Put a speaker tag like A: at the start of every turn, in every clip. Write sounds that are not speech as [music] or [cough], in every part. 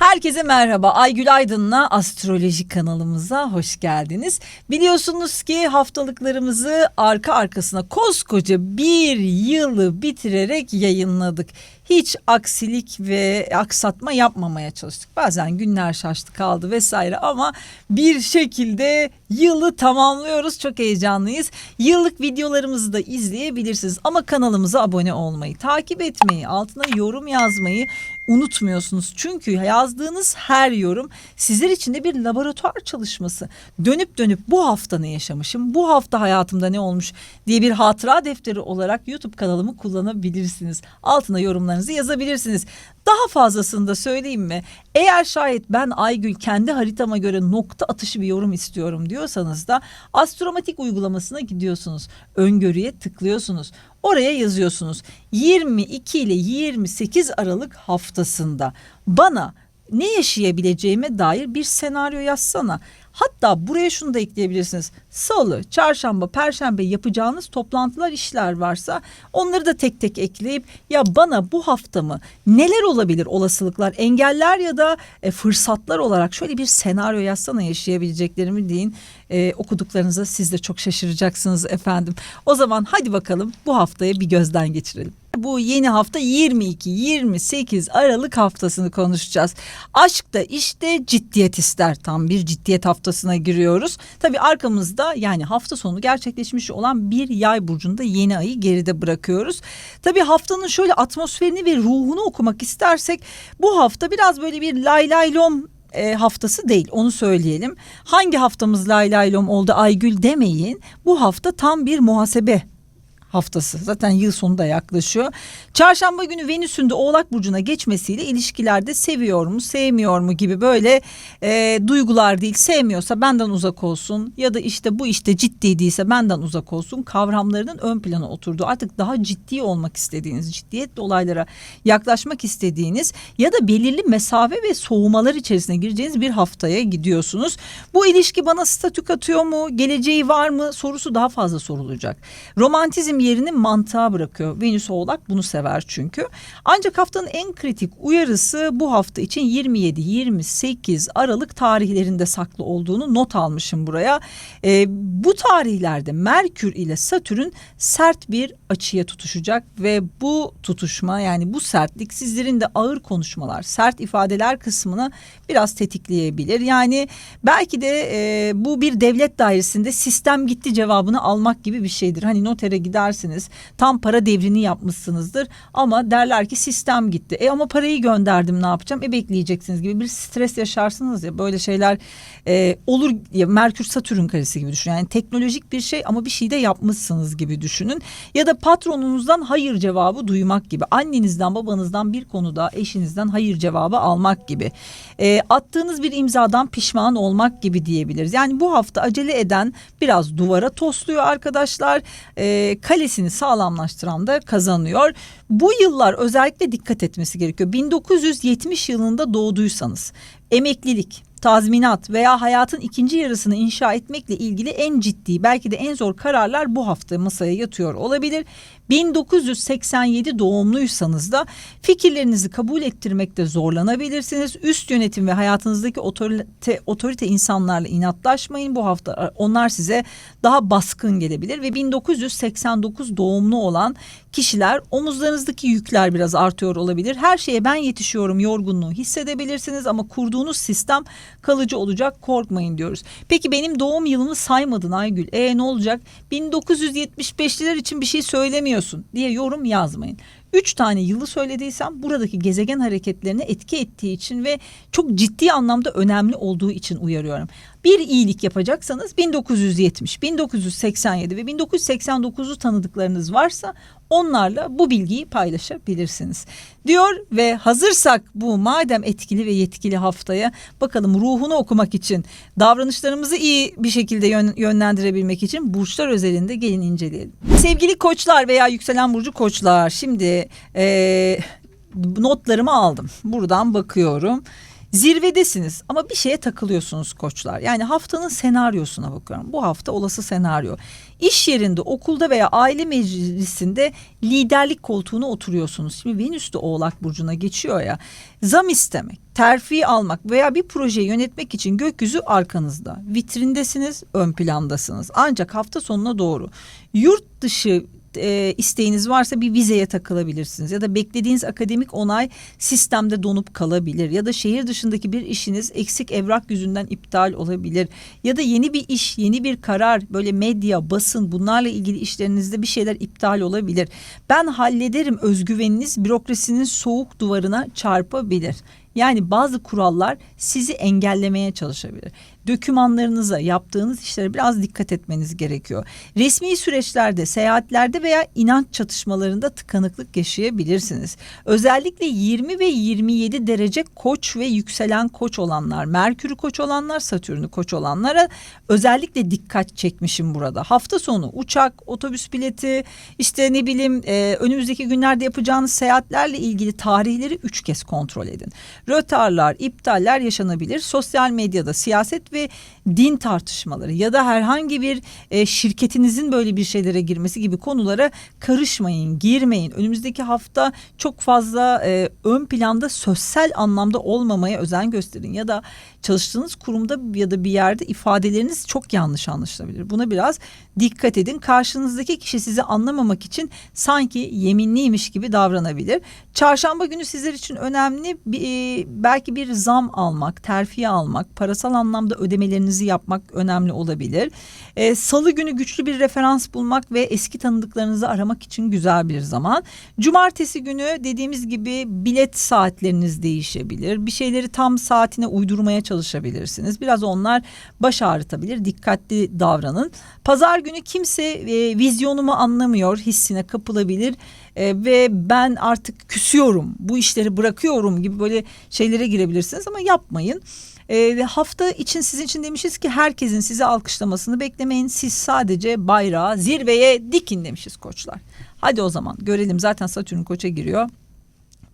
A: Herkese merhaba. Aygül Aydın'la astroloji kanalımıza hoş geldiniz. Biliyorsunuz ki haftalıklarımızı arka arkasına koskoca bir yılı bitirerek yayınladık. Hiç aksilik ve aksatma yapmamaya çalıştık. Bazen günler şaştı kaldı vesaire ama bir şekilde yılı tamamlıyoruz. Çok heyecanlıyız. Yıllık videolarımızı da izleyebilirsiniz ama kanalımıza abone olmayı, takip etmeyi, altına yorum yazmayı unutmuyorsunuz. Çünkü yazdığınız her yorum sizler için de bir laboratuvar çalışması. Dönüp dönüp bu hafta ne yaşamışım, bu hafta hayatımda ne olmuş diye bir hatıra defteri olarak YouTube kanalımı kullanabilirsiniz. Altına yorumlarınızı yazabilirsiniz. Daha fazlasını da söyleyeyim mi? Eğer şayet ben Aygül kendi haritama göre nokta atışı bir yorum istiyorum diyorsanız da astromatik uygulamasına gidiyorsunuz. Öngörüye tıklıyorsunuz. Oraya yazıyorsunuz. 22 ile 28 Aralık haftasında bana ne yaşayabileceğime dair bir senaryo yazsana. Hatta buraya şunu da ekleyebilirsiniz. Salı, çarşamba, perşembe yapacağınız toplantılar, işler varsa onları da tek tek ekleyip ya bana bu hafta mı neler olabilir olasılıklar, engeller ya da e, fırsatlar olarak şöyle bir senaryo yazsana yaşayabileceklerimi deyin. E, okuduklarınızda siz de çok şaşıracaksınız efendim. O zaman hadi bakalım bu haftaya bir gözden geçirelim. Bu yeni hafta 22-28 Aralık haftasını konuşacağız. Aşk da işte ciddiyet ister. Tam bir ciddiyet haftasına giriyoruz. Tabii arkamızda yani hafta sonu gerçekleşmiş olan bir yay burcunda yeni ayı geride bırakıyoruz. Tabii haftanın şöyle atmosferini ve ruhunu okumak istersek bu hafta biraz böyle bir lay lay lom e, haftası değil onu söyleyelim. Hangi haftamız lay lay lom oldu Aygül demeyin. Bu hafta tam bir muhasebe haftası. Zaten yıl sonu da yaklaşıyor. Çarşamba günü Venüs'ün de Oğlak Burcu'na geçmesiyle ilişkilerde seviyor mu sevmiyor mu gibi böyle e, duygular değil. Sevmiyorsa benden uzak olsun ya da işte bu işte ciddi değilse benden uzak olsun kavramlarının ön plana oturduğu artık daha ciddi olmak istediğiniz ciddiyetli olaylara yaklaşmak istediğiniz ya da belirli mesafe ve soğumalar içerisine gireceğiniz bir haftaya gidiyorsunuz. Bu ilişki bana statü katıyor mu geleceği var mı sorusu daha fazla sorulacak. Romantizm yerini mantığa bırakıyor. Venüs Oğlak bunu sever çünkü. Ancak haftanın en kritik uyarısı bu hafta için 27-28 Aralık tarihlerinde saklı olduğunu not almışım buraya. Ee, bu tarihlerde Merkür ile Satürn sert bir açıya tutuşacak ve bu tutuşma yani bu sertlik sizlerin de ağır konuşmalar, sert ifadeler kısmını biraz tetikleyebilir. Yani belki de e, bu bir devlet dairesinde sistem gitti cevabını almak gibi bir şeydir. Hani notere gidersiniz tam para devrini yapmışsınızdır ama derler ki sistem gitti. E ama parayı gönderdim ne yapacağım? E bekleyeceksiniz gibi bir stres yaşarsınız ya böyle şeyler e, olur ya Merkür Satürn karesi gibi düşünün. Yani teknolojik bir şey ama bir şey de yapmışsınız gibi düşünün. Ya da patronunuzdan hayır cevabı duymak gibi. Annenizden babanızdan bir konuda eşinizden hayır cevabı almak gibi. E, attığınız bir imzadan pişman olmak gibi diyebiliriz. Yani bu hafta acele eden biraz duvara tosluyor arkadaşlar. E, kalesini sağlamlaştıran da kazanıyor. Bu yıllar özellikle dikkat etmesi gerekiyor. 1970 yılında doğduysanız emeklilik, tazminat veya hayatın ikinci yarısını inşa etmekle ilgili en ciddi belki de en zor kararlar bu hafta masaya yatıyor olabilir. 1987 doğumluysanız da fikirlerinizi kabul ettirmekte zorlanabilirsiniz. Üst yönetim ve hayatınızdaki otorite, otorite insanlarla inatlaşmayın. Bu hafta onlar size daha baskın gelebilir ve 1989 doğumlu olan kişiler omuzlarınızdaki yükler biraz artıyor olabilir. Her şeye ben yetişiyorum yorgunluğu hissedebilirsiniz ama kurduğunuz sistem kalıcı olacak korkmayın diyoruz. Peki benim doğum yılımı saymadın Aygül. E ne olacak? 1975'liler için bir şey söylemiyorsun diye yorum yazmayın. Üç tane yılı söylediysem buradaki gezegen hareketlerine etki ettiği için ve çok ciddi anlamda önemli olduğu için uyarıyorum. Bir iyilik yapacaksanız 1970, 1987 ve 1989'u tanıdıklarınız varsa onlarla bu bilgiyi paylaşabilirsiniz. Diyor ve hazırsak bu madem etkili ve yetkili haftaya bakalım ruhunu okumak için davranışlarımızı iyi bir şekilde yön, yönlendirebilmek için burçlar özelinde gelin inceleyelim. Sevgili koçlar veya yükselen burcu koçlar şimdi e, notlarımı aldım. Buradan bakıyorum. Zirvedesiniz ama bir şeye takılıyorsunuz koçlar. Yani haftanın senaryosuna bakıyorum. Bu hafta olası senaryo. İş yerinde, okulda veya aile meclisinde liderlik koltuğuna oturuyorsunuz. Şimdi Venüs de Oğlak Burcu'na geçiyor ya. Zam istemek, terfi almak veya bir projeyi yönetmek için gökyüzü arkanızda. Vitrindesiniz, ön plandasınız. Ancak hafta sonuna doğru yurt dışı e, isteğiniz varsa bir vizeye takılabilirsiniz ya da beklediğiniz akademik onay sistemde donup kalabilir ya da şehir dışındaki bir işiniz eksik evrak yüzünden iptal olabilir ya da yeni bir iş, yeni bir karar böyle medya, basın bunlarla ilgili işlerinizde bir şeyler iptal olabilir. Ben hallederim özgüveniniz bürokrasinin soğuk duvarına çarpabilir. Yani bazı kurallar sizi engellemeye çalışabilir. Dökümanlarınıza, yaptığınız işlere biraz dikkat etmeniz gerekiyor. Resmi süreçlerde, seyahatlerde veya inanç çatışmalarında tıkanıklık yaşayabilirsiniz. Özellikle 20 ve 27 derece koç ve yükselen koç olanlar, Merkür'ü koç olanlar, Satürn'ü koç olanlara özellikle dikkat çekmişim burada. Hafta sonu uçak, otobüs bileti, işte ne bileyim e, önümüzdeki günlerde yapacağınız seyahatlerle ilgili tarihleri üç kez kontrol edin. Rötarlar, iptaller yaşanabilir. Sosyal medyada siyaset ve din tartışmaları ya da herhangi bir e, şirketinizin böyle bir şeylere girmesi gibi konulara karışmayın, girmeyin. Önümüzdeki hafta çok fazla e, ön planda sözsel anlamda olmamaya özen gösterin ya da çalıştığınız kurumda ya da bir yerde ifadeleriniz çok yanlış anlaşılabilir. Buna biraz dikkat edin. Karşınızdaki kişi sizi anlamamak için sanki yeminliymiş gibi davranabilir. Çarşamba günü sizler için önemli. Bir, e, belki bir zam almak, terfi almak, parasal anlamda ödemelerinizi yapmak önemli olabilir. E, Salı günü güçlü bir referans bulmak ve eski tanıdıklarınızı aramak için güzel bir zaman. Cumartesi günü dediğimiz gibi bilet saatleriniz değişebilir. Bir şeyleri tam saatine uydurmaya çalışabilirsiniz. Biraz onlar baş ağrıtabilir. Dikkatli davranın. Pazar günü kimse e, vizyonumu anlamıyor hissine kapılabilir e, ve ben artık küsüyorum bu işleri bırakıyorum gibi böyle şeylere girebilirsiniz ama yapmayın. E, hafta için sizin için demişiz ki herkesin sizi alkışlamasını beklemeyin. Siz sadece bayrağı zirveye dikin demişiz koçlar. Hadi o zaman görelim zaten Satürn koça giriyor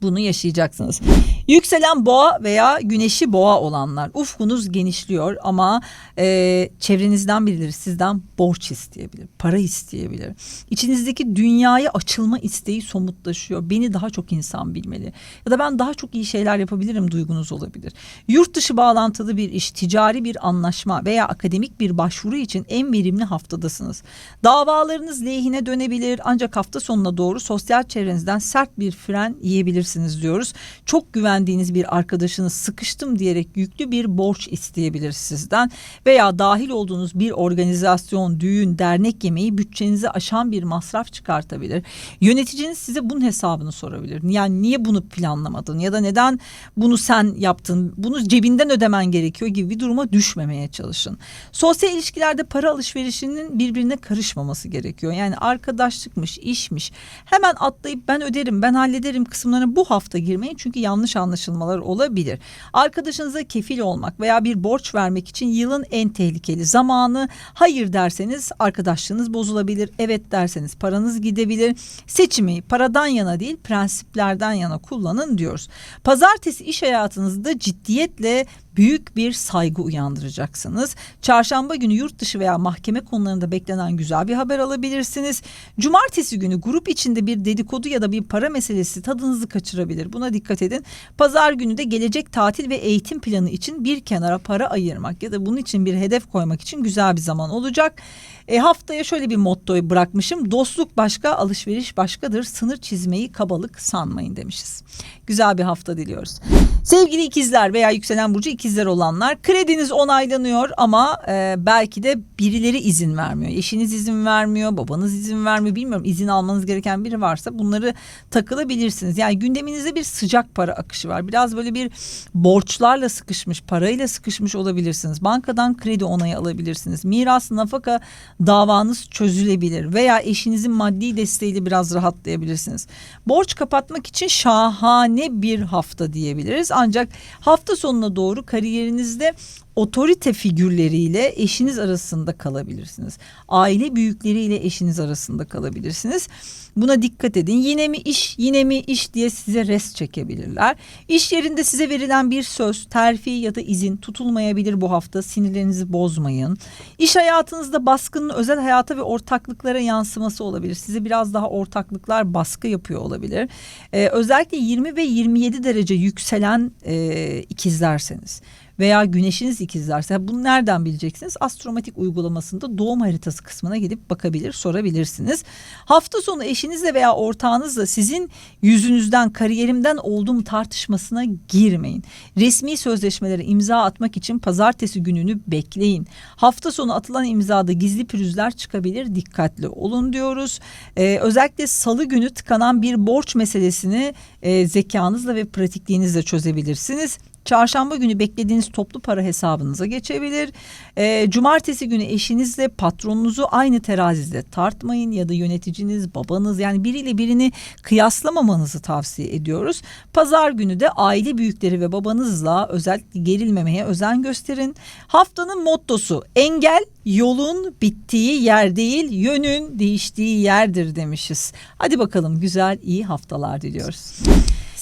A: bunu yaşayacaksınız. Yükselen boğa veya güneşi boğa olanlar ufkunuz genişliyor ama e, çevrenizden birileri sizden borç isteyebilir, para isteyebilir. İçinizdeki dünyaya açılma isteği somutlaşıyor. Beni daha çok insan bilmeli ya da ben daha çok iyi şeyler yapabilirim duygunuz olabilir. Yurt dışı bağlantılı bir iş, ticari bir anlaşma veya akademik bir başvuru için en verimli haftadasınız. Davalarınız lehine dönebilir ancak hafta sonuna doğru sosyal çevrenizden sert bir fren yiyebilirsiniz diyoruz. Çok güvendiğiniz bir arkadaşınız sıkıştım diyerek yüklü bir borç isteyebilir sizden veya dahil olduğunuz bir organizasyon, düğün, dernek yemeği bütçenizi aşan bir masraf çıkartabilir. Yöneticiniz size bunun hesabını sorabilir. Yani niye bunu planlamadın ya da neden bunu sen yaptın? Bunu cebinden ödemen gerekiyor gibi bir duruma düşmemeye çalışın. Sosyal ilişkilerde para alışverişinin birbirine karışmaması gerekiyor. Yani arkadaşlıkmış, işmiş. Hemen atlayıp ben öderim, ben hallederim kısımlarına bu hafta girmeyin. Çünkü yanlış anlaşılmalar olabilir. Arkadaşınıza kefil olmak veya bir borç vermek için yılın en tehlikeli zamanı. Hayır derseniz arkadaşlığınız bozulabilir. Evet derseniz paranız gidebilir. Seçimi paradan yana değil prensiplerden yana kullanın diyoruz. Pazartesi iş hayatınızda ciddiyetle büyük bir saygı uyandıracaksınız. Çarşamba günü yurt dışı veya mahkeme konularında beklenen güzel bir haber alabilirsiniz. Cumartesi günü grup içinde bir dedikodu ya da bir para meselesi tadınızı kaçırabilir. Buna dikkat edin. Pazar günü de gelecek tatil ve eğitim planı için bir kenara para ayırmak ya da bunun için bir hedef koymak için güzel bir zaman olacak. E, haftaya şöyle bir mottoyu bırakmışım. Dostluk başka, alışveriş başkadır. Sınır çizmeyi kabalık sanmayın demişiz. Güzel bir hafta diliyoruz. Sevgili ikizler veya yükselen burcu ikizler olanlar krediniz onaylanıyor ama e, belki de birileri izin vermiyor. Eşiniz izin vermiyor, babanız izin vermiyor bilmiyorum. izin almanız gereken biri varsa bunları takılabilirsiniz. Yani gündeminizde bir sıcak para akışı var. Biraz böyle bir borçlarla sıkışmış, parayla sıkışmış olabilirsiniz. Bankadan kredi onayı alabilirsiniz. Miras, nafaka davanız çözülebilir veya eşinizin maddi desteğiyle biraz rahatlayabilirsiniz. Borç kapatmak için şahane bir hafta diyebiliriz. Ancak hafta sonuna doğru kariyerinizde otorite figürleriyle eşiniz arasında kalabilirsiniz. Aile büyükleriyle eşiniz arasında kalabilirsiniz. Buna dikkat edin. Yine mi iş, yine mi iş diye size res çekebilirler. İş yerinde size verilen bir söz, terfi ya da izin tutulmayabilir bu hafta. Sinirlerinizi bozmayın. İş hayatınızda baskının özel hayata ve ortaklıklara yansıması olabilir. Size biraz daha ortaklıklar baskı yapıyor olabilir. Ee, özellikle 20 ve 27 derece yükselen e, ikizlerseniz veya güneşiniz ikizlerse bunu nereden bileceksiniz? Astromatik uygulamasında doğum haritası kısmına gidip bakabilir, sorabilirsiniz. Hafta sonu eşinizle veya ortağınızla sizin yüzünüzden, kariyerimden olduğum tartışmasına girmeyin. Resmi sözleşmelere imza atmak için pazartesi gününü bekleyin. Hafta sonu atılan imzada gizli pürüzler çıkabilir, dikkatli olun diyoruz. Ee, özellikle salı günü tıkanan bir borç meselesini e, zekanızla ve pratikliğinizle çözebilirsiniz. Çarşamba günü beklediğiniz toplu para hesabınıza geçebilir. E, cumartesi günü eşinizle patronunuzu aynı terazide tartmayın ya da yöneticiniz, babanız yani biriyle birini kıyaslamamanızı tavsiye ediyoruz. Pazar günü de aile büyükleri ve babanızla özellikle gerilmemeye özen gösterin. Haftanın mottosu engel yolun bittiği yer değil yönün değiştiği yerdir demişiz. Hadi bakalım güzel iyi haftalar diliyoruz.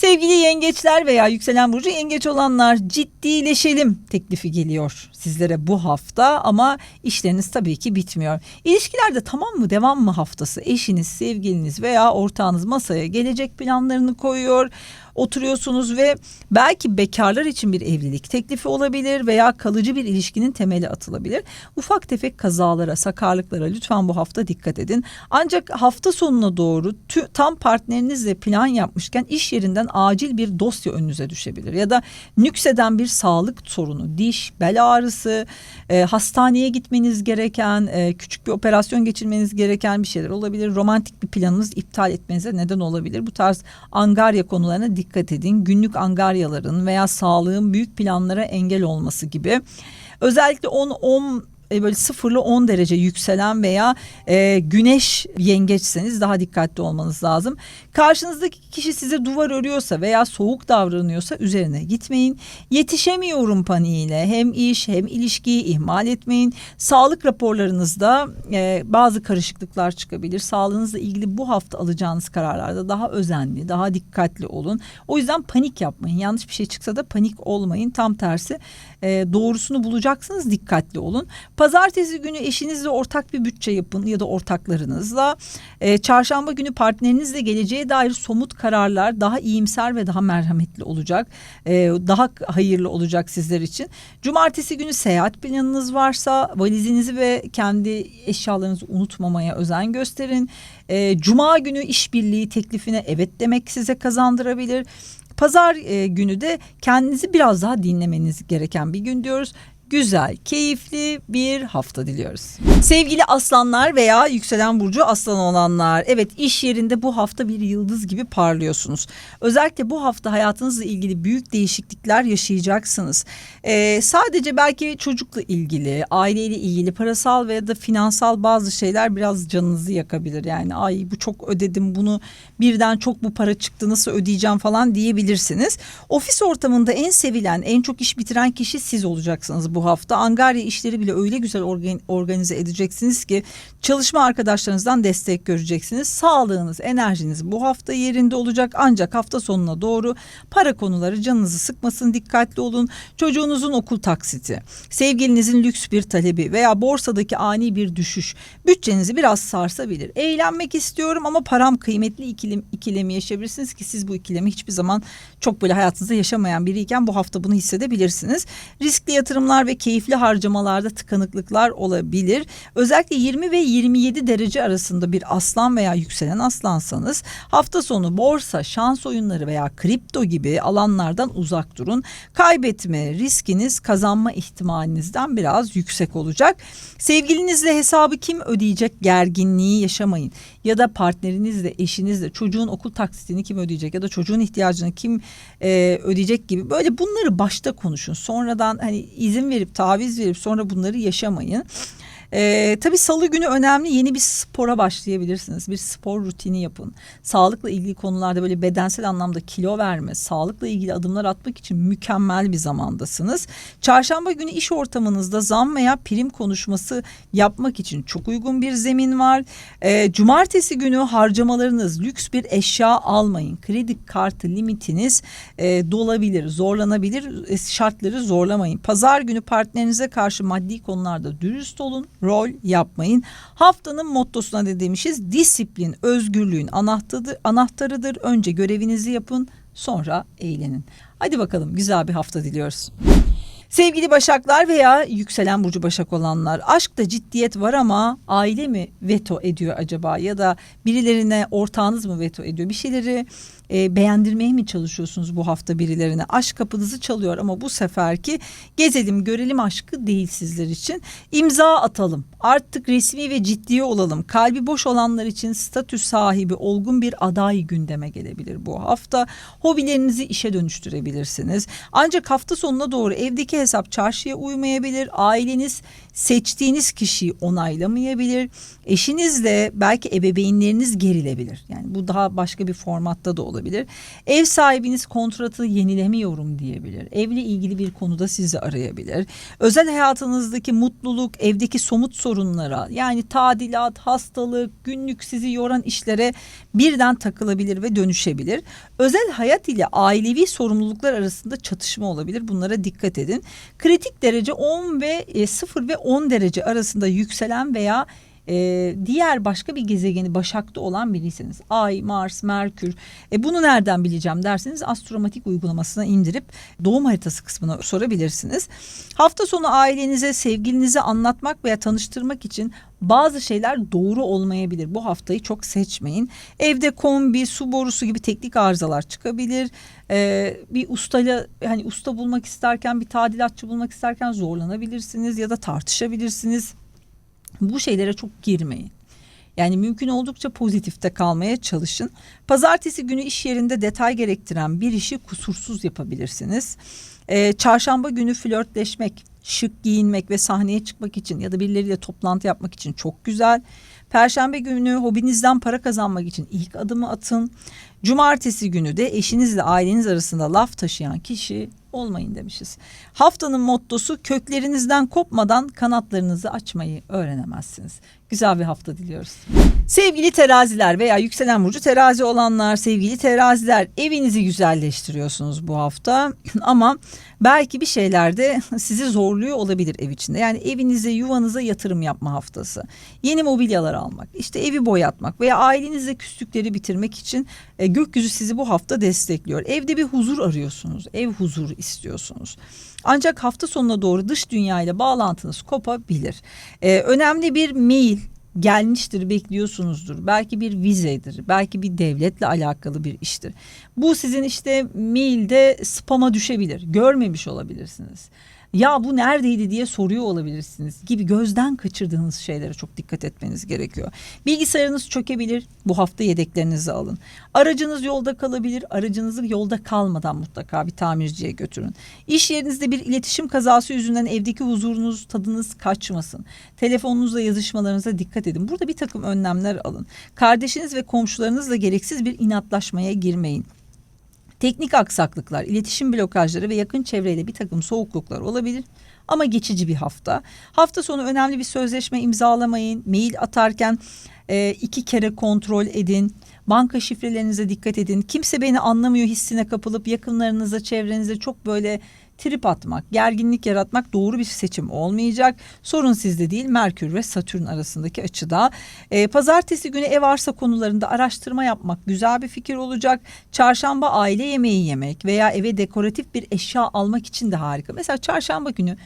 A: Sevgili yengeçler veya yükselen burcu yengeç olanlar ciddileşelim teklifi geliyor sizlere bu hafta ama işleriniz tabii ki bitmiyor. İlişkilerde tamam mı devam mı haftası eşiniz, sevgiliniz veya ortağınız masaya gelecek planlarını koyuyor oturuyorsunuz ve belki bekarlar için bir evlilik teklifi olabilir veya kalıcı bir ilişkinin temeli atılabilir. Ufak tefek kazalara, sakarlıklara lütfen bu hafta dikkat edin. Ancak hafta sonuna doğru tü, tam partnerinizle plan yapmışken iş yerinden acil bir dosya önünüze düşebilir. Ya da nükseden bir sağlık sorunu, diş, bel ağrısı, e, hastaneye gitmeniz gereken, e, küçük bir operasyon geçirmeniz gereken bir şeyler olabilir. Romantik bir planınız iptal etmenize neden olabilir. Bu tarz angarya konularına edin. Günlük angaryaların veya sağlığın büyük planlara engel olması gibi. Özellikle 10 10 e, böyle sıfırlı 10 derece yükselen veya e, güneş yengeçseniz daha dikkatli olmanız lazım. Karşınızdaki kişi size duvar örüyorsa veya soğuk davranıyorsa üzerine gitmeyin. Yetişemiyorum paniğiyle hem iş hem ilişkiyi ihmal etmeyin. Sağlık raporlarınızda e, bazı karışıklıklar çıkabilir. Sağlığınızla ilgili bu hafta alacağınız kararlarda daha özenli, daha dikkatli olun. O yüzden panik yapmayın. Yanlış bir şey çıksa da panik olmayın. Tam tersi e, doğrusunu bulacaksınız. Dikkatli olun. Pazartesi günü eşinizle ortak bir bütçe yapın ya da ortaklarınızla. E, çarşamba günü partnerinizle geleceğe dair somut kararlar daha iyimser ve daha merhametli olacak. E, daha hayırlı olacak sizler için. Cumartesi günü seyahat planınız varsa valizinizi ve kendi eşyalarınızı unutmamaya özen gösterin. E, Cuma günü işbirliği teklifine evet demek size kazandırabilir. Pazar e, günü de kendinizi biraz daha dinlemeniz gereken bir gün diyoruz güzel, keyifli bir hafta diliyoruz. Sevgili aslanlar veya yükselen burcu aslan olanlar. Evet iş yerinde bu hafta bir yıldız gibi parlıyorsunuz. Özellikle bu hafta hayatınızla ilgili büyük değişiklikler yaşayacaksınız. Ee, sadece belki çocukla ilgili, aileyle ilgili parasal veya da finansal bazı şeyler biraz canınızı yakabilir. Yani ay bu çok ödedim bunu birden çok bu para çıktı nasıl ödeyeceğim falan diyebilirsiniz. Ofis ortamında en sevilen, en çok iş bitiren kişi siz olacaksınız bu hafta. Angarya işleri bile öyle güzel organize edeceksiniz ki çalışma arkadaşlarınızdan destek göreceksiniz. Sağlığınız, enerjiniz bu hafta yerinde olacak ancak hafta sonuna doğru para konuları canınızı sıkmasın dikkatli olun. Çocuğunuzun okul taksiti, sevgilinizin lüks bir talebi veya borsadaki ani bir düşüş bütçenizi biraz sarsabilir. Eğlenmek istiyorum ama param kıymetli ikilem, ikilemi yaşayabilirsiniz ki siz bu ikilemi hiçbir zaman çok böyle hayatınızda yaşamayan biriyken bu hafta bunu hissedebilirsiniz. Riskli yatırımlar ve keyifli harcamalarda tıkanıklıklar olabilir. Özellikle 20 ve 27 derece arasında bir aslan veya yükselen aslansanız hafta sonu borsa, şans oyunları veya kripto gibi alanlardan uzak durun. Kaybetme riskiniz kazanma ihtimalinizden biraz yüksek olacak. Sevgilinizle hesabı kim ödeyecek gerginliği yaşamayın. Ya da partnerinizle, eşinizle çocuğun okul taksitini kim ödeyecek ya da çocuğun ihtiyacını kim e, ödeyecek gibi böyle bunları başta konuşun. Sonradan hani izin verip taviz verip sonra bunları yaşamayın. Ee, tabii salı günü önemli yeni bir spora başlayabilirsiniz. Bir spor rutini yapın. Sağlıkla ilgili konularda böyle bedensel anlamda kilo verme, sağlıkla ilgili adımlar atmak için mükemmel bir zamandasınız. Çarşamba günü iş ortamınızda zam veya prim konuşması yapmak için çok uygun bir zemin var. Ee, cumartesi günü harcamalarınız lüks bir eşya almayın. Kredi kartı limitiniz e, dolabilir, zorlanabilir. E, şartları zorlamayın. Pazar günü partnerinize karşı maddi konularda dürüst olun, rol yapmayın. Haftanın mottosuna ne demişiz? Disiplin, özgürlüğün anahtarıdır. anahtarıdır. Önce görevinizi yapın, sonra eğlenin. Hadi bakalım güzel bir hafta diliyoruz. Sevgili Başaklar veya yükselen burcu Başak olanlar aşkta ciddiyet var ama aile mi veto ediyor acaba ya da birilerine ortağınız mı veto ediyor bir şeyleri e, beğendirmeye mi çalışıyorsunuz bu hafta birilerine aşk kapınızı çalıyor ama bu seferki gezelim görelim aşkı değil sizler için. İmza atalım. Artık resmi ve ciddi olalım. Kalbi boş olanlar için statü sahibi olgun bir aday gündeme gelebilir bu hafta. Hobilerinizi işe dönüştürebilirsiniz. Ancak hafta sonuna doğru evdeki hesap çarşıya uymayabilir. Aileniz seçtiğiniz kişiyi onaylamayabilir. Eşinizle belki ebeveynleriniz gerilebilir. Yani bu daha başka bir formatta da olabilir ev sahibiniz kontratı yenilemiyorum diyebilir. Evle ilgili bir konuda sizi arayabilir. Özel hayatınızdaki mutluluk evdeki somut sorunlara yani tadilat hastalık günlük sizi yoran işlere birden takılabilir ve dönüşebilir. Özel hayat ile ailevi sorumluluklar arasında çatışma olabilir. Bunlara dikkat edin. Kritik derece 10 ve e, 0 ve 10 derece arasında yükselen veya e, diğer başka bir gezegeni Başak'ta olan biriyseniz Ay, Mars, Merkür e, bunu nereden bileceğim derseniz astromatik uygulamasına indirip doğum haritası kısmına sorabilirsiniz. Hafta sonu ailenize, sevgilinize anlatmak veya tanıştırmak için bazı şeyler doğru olmayabilir. Bu haftayı çok seçmeyin. Evde kombi, su borusu gibi teknik arızalar çıkabilir. Ee, bir ustayla hani usta bulmak isterken bir tadilatçı bulmak isterken zorlanabilirsiniz ya da tartışabilirsiniz. Bu şeylere çok girmeyin. Yani mümkün oldukça pozitifte kalmaya çalışın. Pazartesi günü iş yerinde detay gerektiren bir işi kusursuz yapabilirsiniz. Ee, çarşamba günü flörtleşmek, şık giyinmek ve sahneye çıkmak için ya da birileriyle toplantı yapmak için çok güzel. Perşembe günü hobinizden para kazanmak için ilk adımı atın. Cumartesi günü de eşinizle aileniz arasında laf taşıyan kişi olmayın demişiz. Haftanın mottosu köklerinizden kopmadan kanatlarınızı açmayı öğrenemezsiniz. Güzel bir hafta diliyoruz. Sevgili teraziler veya yükselen burcu terazi olanlar, sevgili teraziler evinizi güzelleştiriyorsunuz bu hafta [clears throat] ama belki bir şeylerde sizi zorluyor olabilir ev içinde. Yani evinize, yuvanıza yatırım yapma haftası. Yeni mobilyalar almak, işte evi boyatmak veya ailenizle küslükleri bitirmek için e, gökyüzü sizi bu hafta destekliyor. Evde bir huzur arıyorsunuz, ev huzuru istiyorsunuz. Ancak hafta sonuna doğru dış dünya ile bağlantınız kopabilir. Ee, önemli bir mail gelmiştir bekliyorsunuzdur. Belki bir vizedir, belki bir devletle alakalı bir iştir. Bu sizin işte mailde spama düşebilir. Görmemiş olabilirsiniz ya bu neredeydi diye soruyor olabilirsiniz gibi gözden kaçırdığınız şeylere çok dikkat etmeniz gerekiyor. Bilgisayarınız çökebilir bu hafta yedeklerinizi alın. Aracınız yolda kalabilir aracınızı yolda kalmadan mutlaka bir tamirciye götürün. İş yerinizde bir iletişim kazası yüzünden evdeki huzurunuz tadınız kaçmasın. Telefonunuzla yazışmalarınıza dikkat edin. Burada bir takım önlemler alın. Kardeşiniz ve komşularınızla gereksiz bir inatlaşmaya girmeyin. Teknik aksaklıklar, iletişim blokajları ve yakın çevreyle bir takım soğukluklar olabilir. Ama geçici bir hafta. Hafta sonu önemli bir sözleşme imzalamayın. Mail atarken e, iki kere kontrol edin. Banka şifrelerinize dikkat edin. Kimse beni anlamıyor hissine kapılıp yakınlarınıza, çevrenize çok böyle trip atmak, gerginlik yaratmak doğru bir seçim olmayacak. Sorun sizde değil Merkür ve Satürn arasındaki açıda. Ee, pazartesi günü ev arsa konularında araştırma yapmak güzel bir fikir olacak. Çarşamba aile yemeği yemek veya eve dekoratif bir eşya almak için de harika. Mesela çarşamba günü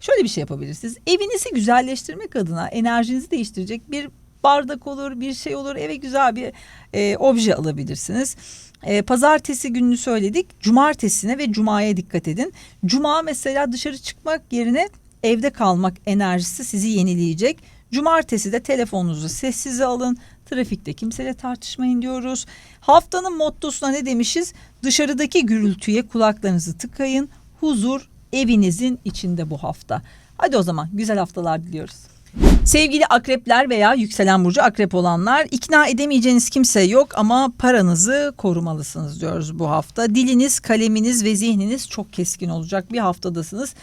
A: şöyle bir şey yapabilirsiniz. Evinizi güzelleştirmek adına enerjinizi değiştirecek bir bardak olur, bir şey olur. Eve güzel bir e, obje alabilirsiniz. E, pazartesi gününü söyledik. Cumartesine ve cumaya dikkat edin. Cuma mesela dışarı çıkmak yerine evde kalmak enerjisi sizi yenileyecek. Cumartesi de telefonunuzu sessize alın. Trafikte kimseyle tartışmayın diyoruz. Haftanın mottosuna ne demişiz? Dışarıdaki gürültüye kulaklarınızı tıkayın. Huzur evinizin içinde bu hafta. Hadi o zaman güzel haftalar diliyoruz. Sevgili akrepler veya yükselen burcu akrep olanlar ikna edemeyeceğiniz kimse yok ama paranızı korumalısınız diyoruz bu hafta. Diliniz, kaleminiz ve zihniniz çok keskin olacak bir haftadasınız.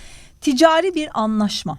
A: Ticari bir anlaşma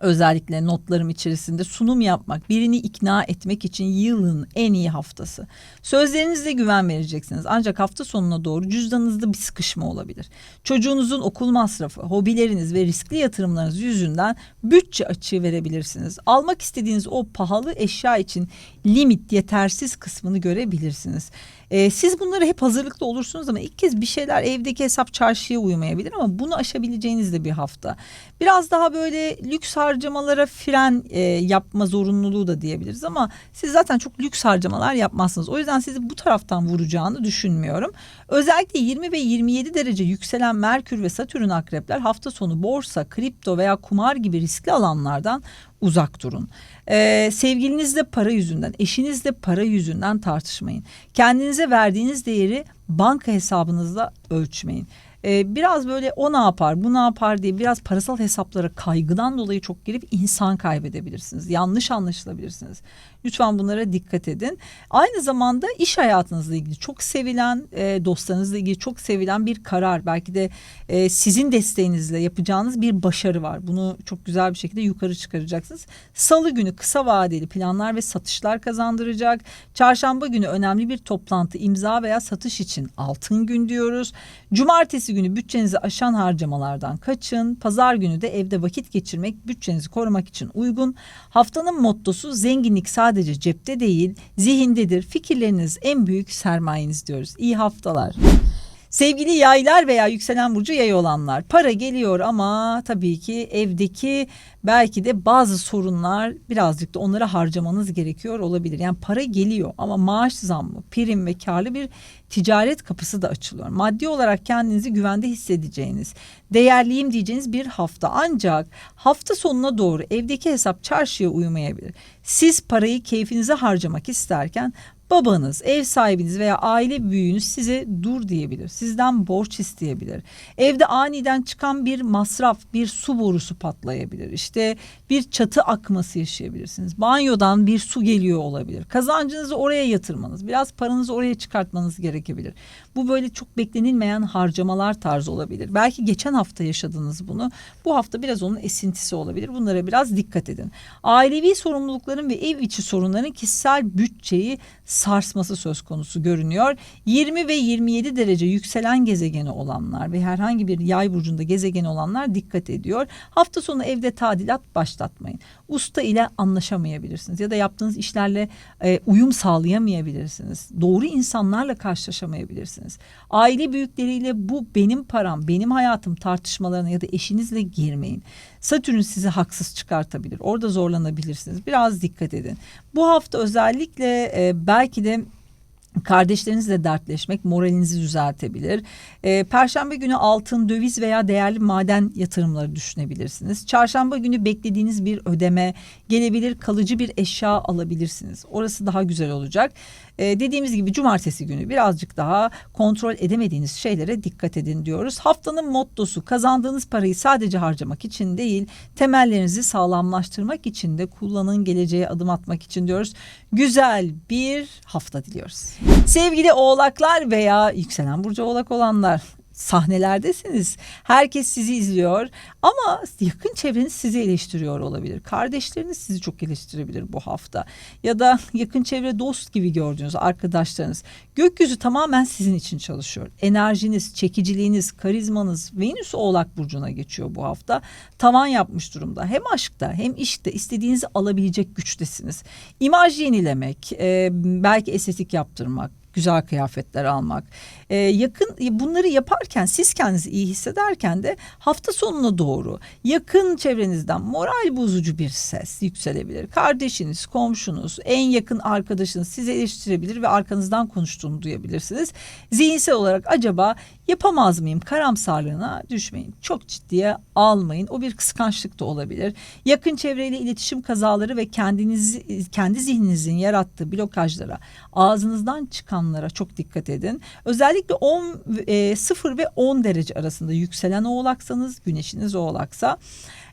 A: özellikle notlarım içerisinde sunum yapmak, birini ikna etmek için yılın en iyi haftası. Sözlerinizle güven vereceksiniz. Ancak hafta sonuna doğru cüzdanınızda bir sıkışma olabilir. Çocuğunuzun okul masrafı, hobileriniz ve riskli yatırımlarınız yüzünden bütçe açığı verebilirsiniz. Almak istediğiniz o pahalı eşya için limit yetersiz kısmını görebilirsiniz. Ee, siz bunları hep hazırlıklı olursunuz ama ilk kez bir şeyler evdeki hesap çarşıya uymayabilir ama bunu aşabileceğiniz de bir hafta. Biraz daha böyle lüks harcamalara fren e, yapma zorunluluğu da diyebiliriz ama siz zaten çok lüks harcamalar yapmazsınız. O yüzden sizi bu taraftan vuracağını düşünmüyorum. Özellikle 20 ve 27 derece yükselen Merkür ve Satürn akrepler hafta sonu borsa, kripto veya kumar gibi riskli alanlardan uzak durun. Ee, sevgilinizle para yüzünden, eşinizle para yüzünden tartışmayın. Kendinize verdiğiniz değeri banka hesabınızla ölçmeyin. Ee, biraz böyle o ne yapar, bu ne yapar diye biraz parasal hesaplara kaygıdan dolayı çok girip insan kaybedebilirsiniz. Yanlış anlaşılabilirsiniz. Lütfen bunlara dikkat edin. Aynı zamanda iş hayatınızla ilgili çok sevilen, e, dostlarınızla ilgili çok sevilen bir karar. Belki de e, sizin desteğinizle yapacağınız bir başarı var. Bunu çok güzel bir şekilde yukarı çıkaracaksınız. Salı günü kısa vadeli planlar ve satışlar kazandıracak. Çarşamba günü önemli bir toplantı, imza veya satış için altın gün diyoruz. Cumartesi günü bütçenizi aşan harcamalardan kaçın. Pazar günü de evde vakit geçirmek bütçenizi korumak için uygun. Haftanın mottosu zenginlik sadece cepte değil zihindedir. Fikirleriniz en büyük sermayeniz diyoruz. İyi haftalar. Sevgili yaylar veya yükselen burcu yay olanlar para geliyor ama tabii ki evdeki belki de bazı sorunlar birazcık da onları harcamanız gerekiyor olabilir. Yani para geliyor ama maaş zammı, prim ve karlı bir ticaret kapısı da açılıyor. Maddi olarak kendinizi güvende hissedeceğiniz, değerliyim diyeceğiniz bir hafta. Ancak hafta sonuna doğru evdeki hesap çarşıya uymayabilir. Siz parayı keyfinize harcamak isterken Babanız, ev sahibiniz veya aile büyüğünüz size dur diyebilir. Sizden borç isteyebilir. Evde aniden çıkan bir masraf, bir su borusu patlayabilir. İşte bir çatı akması yaşayabilirsiniz. Banyodan bir su geliyor olabilir. Kazancınızı oraya yatırmanız, biraz paranızı oraya çıkartmanız gerekebilir. Bu böyle çok beklenilmeyen harcamalar tarzı olabilir. Belki geçen hafta yaşadınız bunu. Bu hafta biraz onun esintisi olabilir. Bunlara biraz dikkat edin. Ailevi sorumlulukların ve ev içi sorunların kişisel bütçeyi sarsması söz konusu görünüyor. 20 ve 27 derece yükselen gezegeni olanlar ve herhangi bir yay burcunda gezegeni olanlar dikkat ediyor. Hafta sonu evde tadilat başlatmayın. Usta ile anlaşamayabilirsiniz ya da yaptığınız işlerle e, uyum sağlayamayabilirsiniz. Doğru insanlarla karşılaşamayabilirsiniz. Aile büyükleriyle bu benim param, benim hayatım tartışmalarına ya da eşinizle girmeyin. Satürn sizi haksız çıkartabilir. Orada zorlanabilirsiniz. Biraz dikkat edin. Bu hafta özellikle e, belki de Kardeşlerinizle dertleşmek moralinizi düzeltebilir. Ee, Perşembe günü altın, döviz veya değerli maden yatırımları düşünebilirsiniz. Çarşamba günü beklediğiniz bir ödeme gelebilir, kalıcı bir eşya alabilirsiniz. Orası daha güzel olacak. Ee, dediğimiz gibi cumartesi günü birazcık daha kontrol edemediğiniz şeylere dikkat edin diyoruz. Haftanın mottosu kazandığınız parayı sadece harcamak için değil, temellerinizi sağlamlaştırmak için de kullanın geleceğe adım atmak için diyoruz. Güzel bir hafta diliyoruz. Sevgili oğlaklar veya yükselen burcu oğlak olanlar sahnelerdesiniz. Herkes sizi izliyor ama yakın çevreniz sizi eleştiriyor olabilir. Kardeşleriniz sizi çok eleştirebilir bu hafta. Ya da yakın çevre dost gibi gördüğünüz arkadaşlarınız. Gökyüzü tamamen sizin için çalışıyor. Enerjiniz, çekiciliğiniz, karizmanız Venüs Oğlak Burcu'na geçiyor bu hafta. Tavan yapmış durumda. Hem aşkta hem işte istediğinizi alabilecek güçtesiniz. İmaj yenilemek, e, belki estetik yaptırmak, güzel kıyafetler almak. Ee, yakın bunları yaparken siz kendinizi iyi hissederken de hafta sonuna doğru yakın çevrenizden moral bozucu bir ses yükselebilir. Kardeşiniz, komşunuz, en yakın arkadaşınız sizi eleştirebilir ve arkanızdan konuştuğunu duyabilirsiniz. Zihinsel olarak acaba Yapamaz mıyım? Karamsarlığına düşmeyin. Çok ciddiye almayın. O bir kıskançlık da olabilir. Yakın çevreyle iletişim kazaları ve kendinizi kendi zihninizin yarattığı blokajlara, ağzınızdan çıkanlara çok dikkat edin. Özellikle 10 e, 0 ve 10 derece arasında yükselen oğlaksanız, güneşiniz oğlaksa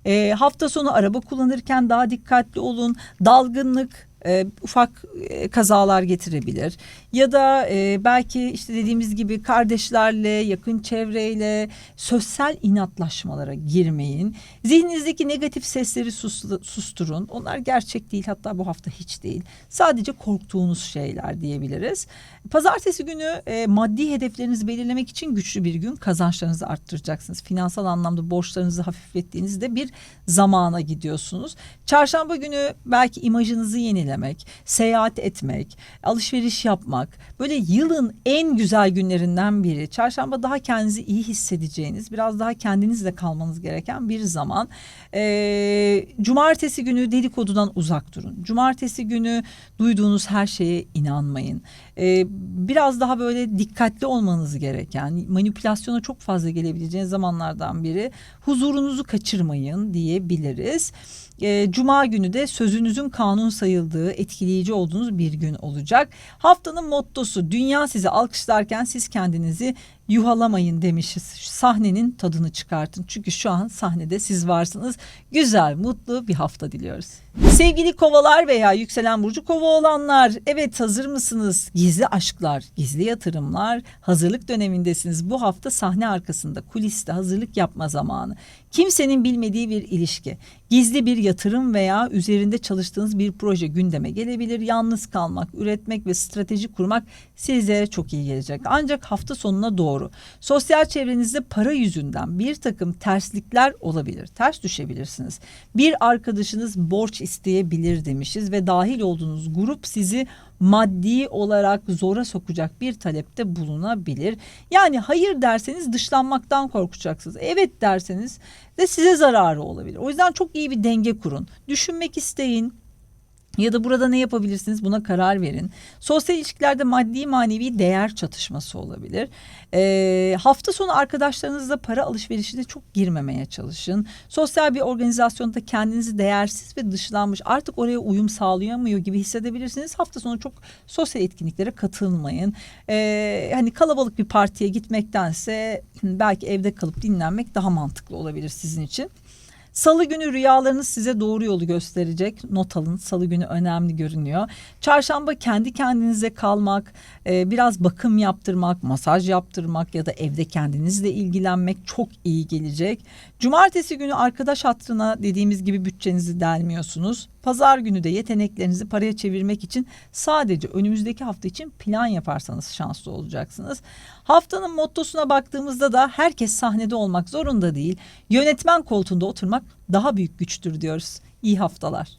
A: e, hafta sonu araba kullanırken daha dikkatli olun. Dalgınlık, e, ufak e, kazalar getirebilir. Ya da e, belki işte dediğimiz gibi kardeşlerle, yakın çevreyle sosyal inatlaşmalara girmeyin. Zihninizdeki negatif sesleri sus- susturun. Onlar gerçek değil hatta bu hafta hiç değil. Sadece korktuğunuz şeyler diyebiliriz. Pazartesi günü e, maddi hedeflerinizi belirlemek için güçlü bir gün kazançlarınızı arttıracaksınız. Finansal anlamda borçlarınızı hafiflettiğinizde bir zamana gidiyorsunuz. Çarşamba günü belki imajınızı yenilemek, seyahat etmek, alışveriş yapmak. Böyle yılın en güzel günlerinden biri. Çarşamba daha kendinizi iyi hissedeceğiniz, biraz daha kendinizle kalmanız gereken bir zaman. Ee, cumartesi günü dedikodudan uzak durun. Cumartesi günü duyduğunuz her şeye inanmayın. Ee, biraz daha böyle dikkatli olmanız gereken, manipülasyona çok fazla gelebileceğiniz zamanlardan biri. Huzurunuzu kaçırmayın diyebiliriz. Ee, Cuma günü de sözünüzün kanun sayıldığı, etkileyici olduğunuz bir gün olacak. Haftanın mottosu dünya sizi alkışlarken siz kendinizi yuhalamayın demişiz. Sahnenin tadını çıkartın. Çünkü şu an sahnede siz varsınız. Güzel, mutlu bir hafta diliyoruz. Sevgili kovalar veya yükselen burcu kova olanlar, evet hazır mısınız? Gizli aşklar, gizli yatırımlar, hazırlık dönemindesiniz. Bu hafta sahne arkasında, kuliste hazırlık yapma zamanı. Kimsenin bilmediği bir ilişki, gizli bir yatırım veya üzerinde çalıştığınız bir proje gündeme gelebilir. Yalnız kalmak, üretmek ve strateji kurmak sizlere çok iyi gelecek. Ancak hafta sonuna doğru sosyal çevrenizde para yüzünden bir takım terslikler olabilir. Ters düşebilirsiniz. Bir arkadaşınız borç isteyebilir demişiz ve dahil olduğunuz grup sizi maddi olarak zora sokacak bir talepte bulunabilir. Yani hayır derseniz dışlanmaktan korkacaksınız. Evet derseniz de size zararı olabilir. O yüzden çok iyi bir denge kurun. Düşünmek isteyin. Ya da burada ne yapabilirsiniz buna karar verin. Sosyal ilişkilerde maddi manevi değer çatışması olabilir. Ee, hafta sonu arkadaşlarınızla para alışverişine çok girmemeye çalışın. Sosyal bir organizasyonda kendinizi değersiz ve dışlanmış artık oraya uyum sağlayamıyor gibi hissedebilirsiniz. Hafta sonu çok sosyal etkinliklere katılmayın. Ee, hani kalabalık bir partiye gitmektense belki evde kalıp dinlenmek daha mantıklı olabilir sizin için. Salı günü rüyalarınız size doğru yolu gösterecek. Not alın. Salı günü önemli görünüyor. Çarşamba kendi kendinize kalmak, e, biraz bakım yaptırmak, masaj yaptırmak ya da evde kendinizle ilgilenmek çok iyi gelecek. Cumartesi günü arkadaş hattına dediğimiz gibi bütçenizi delmiyorsunuz. Pazar günü de yeteneklerinizi paraya çevirmek için sadece önümüzdeki hafta için plan yaparsanız şanslı olacaksınız. Haftanın mottosuna baktığımızda da herkes sahnede olmak zorunda değil. Yönetmen koltuğunda oturmak daha büyük güçtür diyoruz. İyi haftalar.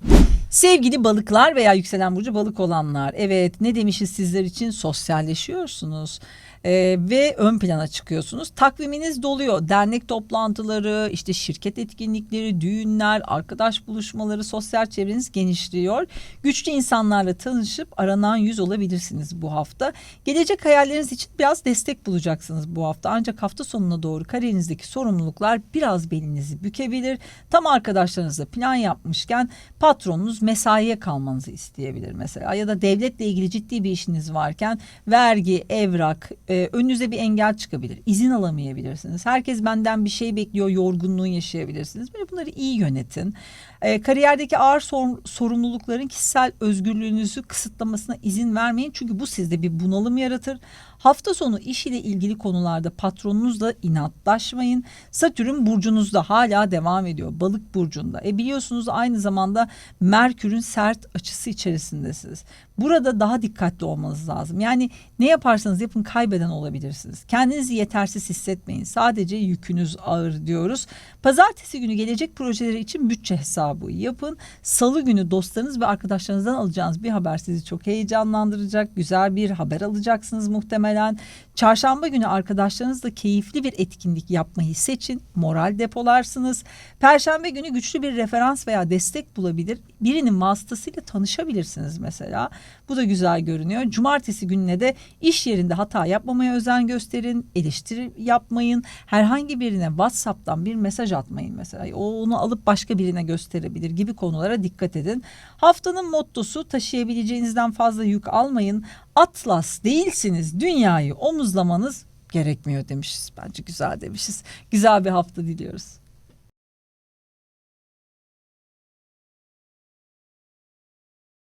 A: Sevgili balıklar veya yükselen burcu balık olanlar. Evet ne demişiz sizler için sosyalleşiyorsunuz. Ee, ve ön plana çıkıyorsunuz. Takviminiz doluyor. Dernek toplantıları, işte şirket etkinlikleri, düğünler, arkadaş buluşmaları, sosyal çevreniz genişliyor. Güçlü insanlarla tanışıp aranan yüz olabilirsiniz bu hafta. Gelecek hayalleriniz için biraz destek bulacaksınız bu hafta. Ancak hafta sonuna doğru kariyerinizdeki sorumluluklar biraz belinizi bükebilir. Tam arkadaşlarınızla plan yapmışken patronunuz mesaiye kalmanızı isteyebilir mesela. Ya da devletle ilgili ciddi bir işiniz varken vergi, evrak, e, önünüze bir engel çıkabilir. İzin alamayabilirsiniz. Herkes benden bir şey bekliyor, yorgunluğu yaşayabilirsiniz. Böyle bunları iyi yönetin. E, kariyerdeki ağır sor, sorumlulukların kişisel özgürlüğünüzü kısıtlamasına izin vermeyin. Çünkü bu sizde bir bunalım yaratır. Hafta sonu iş ile ilgili konularda patronunuzla inatlaşmayın. Satürn burcunuzda hala devam ediyor. Balık burcunda. E biliyorsunuz aynı zamanda Merkür'ün sert açısı içerisindesiniz. Burada daha dikkatli olmanız lazım. Yani ne yaparsanız yapın kaybeden olabilirsiniz. Kendinizi yetersiz hissetmeyin. Sadece yükünüz ağır diyoruz. Pazartesi günü gelecek projeleri için bütçe hesabı yapın. Salı günü dostlarınız ve arkadaşlarınızdan alacağınız bir haber sizi çok heyecanlandıracak. Güzel bir haber alacaksınız muhtemelen muhtemelen. Çarşamba günü arkadaşlarınızla keyifli bir etkinlik yapmayı seçin. Moral depolarsınız. Perşembe günü güçlü bir referans veya destek bulabilir. Birinin vasıtasıyla tanışabilirsiniz mesela. Bu da güzel görünüyor. Cumartesi gününe de iş yerinde hata yapmamaya özen gösterin. Eleştiri yapmayın. Herhangi birine WhatsApp'tan bir mesaj atmayın mesela. O onu alıp başka birine gösterebilir gibi konulara dikkat edin. Haftanın mottosu taşıyabileceğinizden fazla yük almayın. Atlas değilsiniz. Dünyayı omuzlamanız gerekmiyor demişiz. Bence güzel demişiz. Güzel bir hafta diliyoruz.